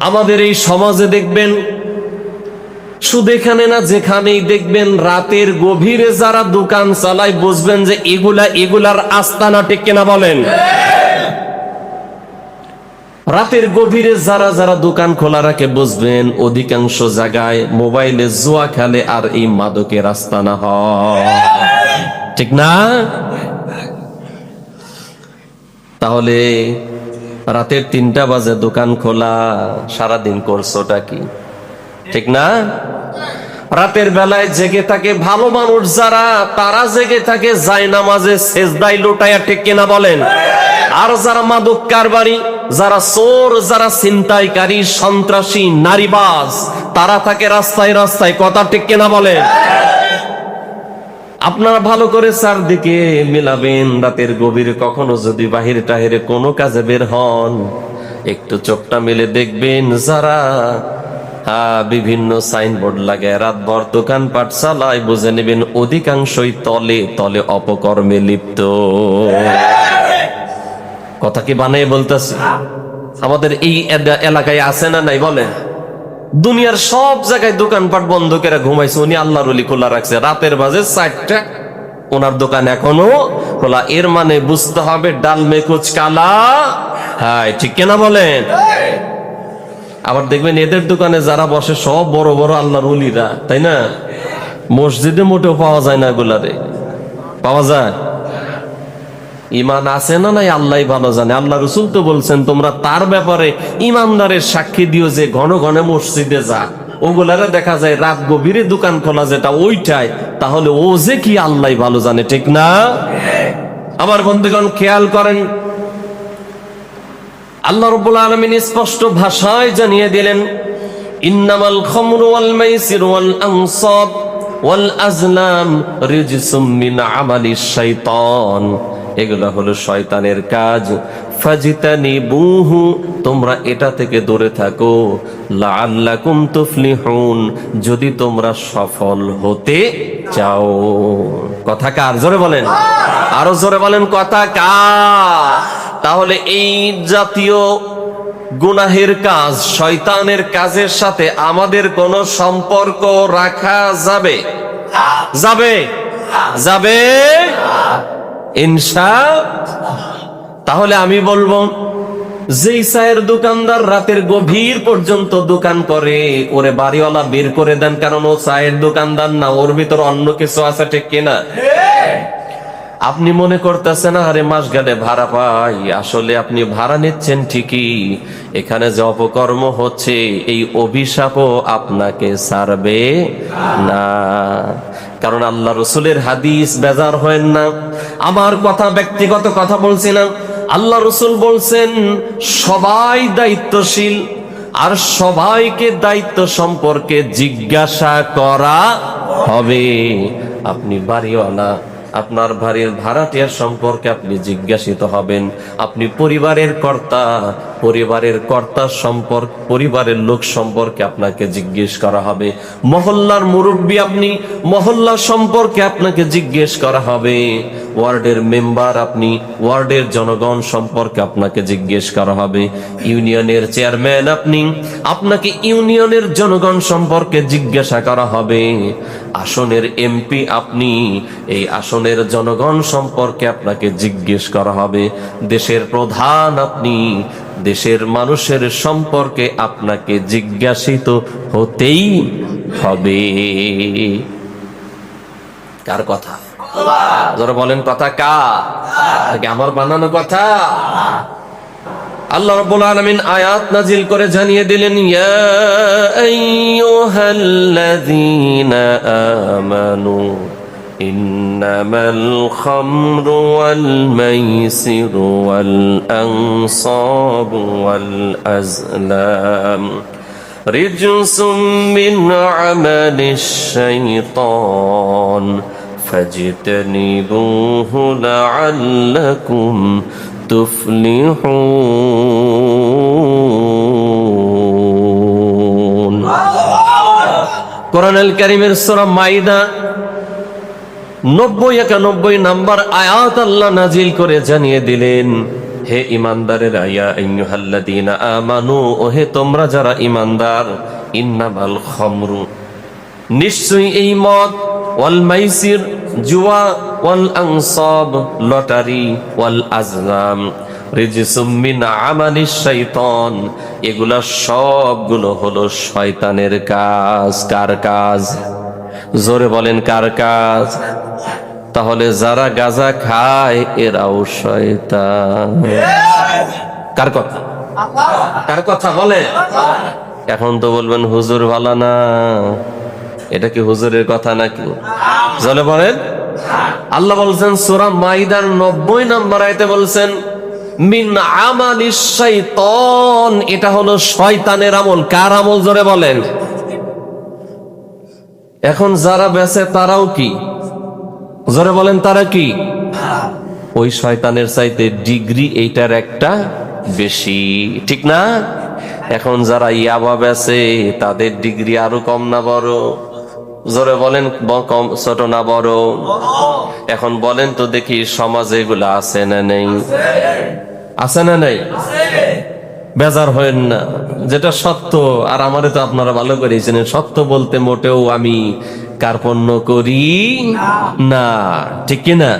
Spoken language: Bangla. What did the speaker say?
আমাদের এই সমাজে দেখবেন, শুধু এখানে না, যেখানেই দেখবেন, রাতের গভীরে যারা দোকান চালায়, বুঝবেন যে এগুলা, এগুলার আস্তানা ঠিক কিনা বলেন? রাতের গভীরে যারা যারা দোকান খোলা রাখে, বুঝবেন অধিকাংশ জায়গায় মোবাইলে জুয়া খেলে আর এই মাদকের আস্তানা হয়। ঠিক না? তাহলে রাতের তিনটা বাজে, দোকান খোলা, সারাদিন করছোটা কি? ঠিক না? রাতের বেলায় জেগে থাকে ভালো মানুষ যারা, তারা জেগে থাকে যায় নামাজে সেজদাই লোটায়া ঠিক কিনা বলেন? আর যারা মাদক কারবারি, যারা চোর, যারা ছিনতাইকারী, সন্ত্রাসী, নারীবাজ, তারা থাকে রাস্তায় রাস্তায়, কথা ঠিক কিনা বলেন? আপনারা ভালো করে চারদিকে মিলাবেন, রাতের গভীরে কখনো যদি বাহিরে টাহিরে কোনো কাজে বের হন, একটু চোখটা মেলে দেখবেন যারা বিভিন্ন সাইনবোর্ড লাগে রাতভর দোকান চালায়, বুঝে নেবেন অধিকাংশই তলে তলে অপকর্মে লিপ্ত। কথা কি বানিয়ে বলতেছি? আমাদের এই এলাকায় আছে না নাই বলেন? দুনিয়ার সব জায়গায় দোকানপাট বন্ধ করে ঘুমাইছে। উনি আল্লাহর অলি খোলা রাখছে। রাতের বাজে চারটা, ওনার দোকান এখনও খোলা। এর মানে বুঝতে হবে ডাল মেকুচ কালা হ্যাঁ ঠিক কেনা বলেন? আবার দেখবেন এদের দোকানে যারা বসে সব বড় বড় আল্লাহর অলিরা তাই না? মসজিদে মোটেও পাওয়া যায় না এগুলারে। পাওয়া যায়? ইমান আছে না নাই আল্লাহ ভালো জানে। আল্লাহ রসুল তো বলছেন, তোমরা তার ব্যাপারে ইমানদারের সাক্ষী দিও যে ঘন ঘনে মসজিদে যা। ওগুলারে দেখা যায় রাত গভীরে দোকান খোলা যেটা ওইটাই তাহলে ও যে কি আল্লাহ ভালো জানে, ঠিক না? আমার বন্ধুগণ, খেয়াল করেন। আল্লাহ রব্বুল আলমিন স্পষ্ট ভাষায় জানিয়ে দিলেন, ইন্নামাল খমরু ওয়াল এগুলো হলো শয়তানের কাজ। ফাজিতানি বুহু, তোমরা এটা থেকে দূরে থাকো। তুফলিহুন, যদি তোমরা সফল হতে চাও। কথা কার? জোরে বলেন। আরও জোরে বলেন, কথা কার? তাহলে এই জাতীয় গুনাহের কাজ, শয়তানের কাজের সাথে আমাদের কোনো সম্পর্ক রাখা যাবে? যাবে? যাবে? ইনসা তাহলে আমি বলব, যেই চায়ের দোকানদার রাতের গভীর পর্যন্ত দোকান করে, ওরে বাড়িওয়ালা বের করে দেন, কারণ ও চায়ের দোকানদার না, ওর ভিতর অন্য কিছু আছে ঠিক কিনা? আপনি মনে করতেছেন, আরে মাস গেলে ভাড়া পাই, আসলে আপনি ভাড়া নিচ্ছেন ঠিকই, এখানে যে অপকর্ম হচ্ছে, এই অভিশাপও আপনাকে সারবে না। কারণ আল্লাহ রসুলের হাদিস বেজার হয় না। আমার কথা, ব্যক্তিগত কথা বলছি না। আল্লাহ রসুল বলছেন, সবাই দায়িত্বশীল আর সবাইকে দায়িত্ব সম্পর্কে জিজ্ঞাসা করা হবে। আপনি বাড়িওয়ালা আপনার বাড়ির ভাড়াটিয়ার সম্পর্কে আপনি জিজ্ঞাসিত হবেন। আপনি পরিবারের কর্তা পরিবারের কর্তা সম্পর্ক, পরিবারের লোক সম্পর্কে আপনাকে জিজ্ঞেস করা হবে। মহল্লার মুরব্বী আপনি মহল্লা সম্পর্কে আপনাকে জিজ্ঞেস করা হবে। ওয়ার্ডের মেম্বার আপনি, ওয়ার্ডের জনগণ সম্পর্কে আপনাকে জিজ্ঞেস করা হবে। ইউনিয়নের চেয়ারম্যান আপনি, আপনাকে ইউনিয়নের জনগণ সম্পর্কে জিজ্ঞাসা করা হবে। আসনের এমপি আপনি, এই আসনের জনগণ সম্পর্কে আপনাকে জিজ্ঞেস করা হবে, দেশের প্রধান আপনি, দেশের মানুষের সম্পর্কে আপনাকে জিজ্ঞাসিত হতেই হবে। কার কথা? যারা বলেন, কথা কা আমার বানানো কথা। আল্লাহ রাব্বুল আলামিন আয়াত নাজিল করে জানিয়ে দিলেন, ইয়া আইয়ুহাল্লাযীনা আমানু إنما الخمر والميسر والأنصاب والأزلام رجس من عمل الشيطان فاجتنبوه لعلكم تفلحون. قرآن الكريم السورة مائدة নব্বই একানব্বই নাম্বার আয়াত আল্লাহ নাজিল করে জানিয়ে দিলেন, হে ইমানদারের আয়া আইয়ুহাল্লাযীনা আমানু ও হে তোমরা যারা ইমানদার, ইন্নামাল খামরু। নিশ্চয়ই এই মদ, ওয়াল মাইসির, জুয়া, ওয়াল আনসাব, লটারি, ওয়াল আজলাম, রিজসুম মিন আমালিশ শাইতান, এগুলা সবগুলো হলো শয়তানের কাজ। কার কাজ? জোরে বলেন, কার কাজ? তাহলে যারা গাজা খায়, এরাও শয়তান। কার কথা? কার কথা বলে? এখন তো বলবেন, হুজুর ভালো না। এটা কি হুজুরের কথা নাকি? জলে বলেন। আল্লাহ বলছেন, সুরা মাইদার নব্বই নম্বর আয়তে বলছেন, মিন আমালি এটা হলো শয়তানের আমল। কার আমল? জোরে বলেন। এখন যারা বেঁচে তারাও কি? জোরে বলেন তারা কি? ওই শয়তানের চাইতে ডিগ্রি এইটার একটা বেশি ঠিক না? এখন যারা ইয়াবা বেছে তাদের ডিগ্রি আরও কম না বড়? জোরে বলেন কম ছোট না বড়? এখন বলেন তো দেখি সমাজে এগুলো আছে না নেই? আছে না নেই? বেজার হয়েন না। যেটা সত্য, আর আমারে তো আপনারা ভালো করেছেন সত্য বলতে মোটেও আমি কার্পণ্য করি না, ঠিক কিনা?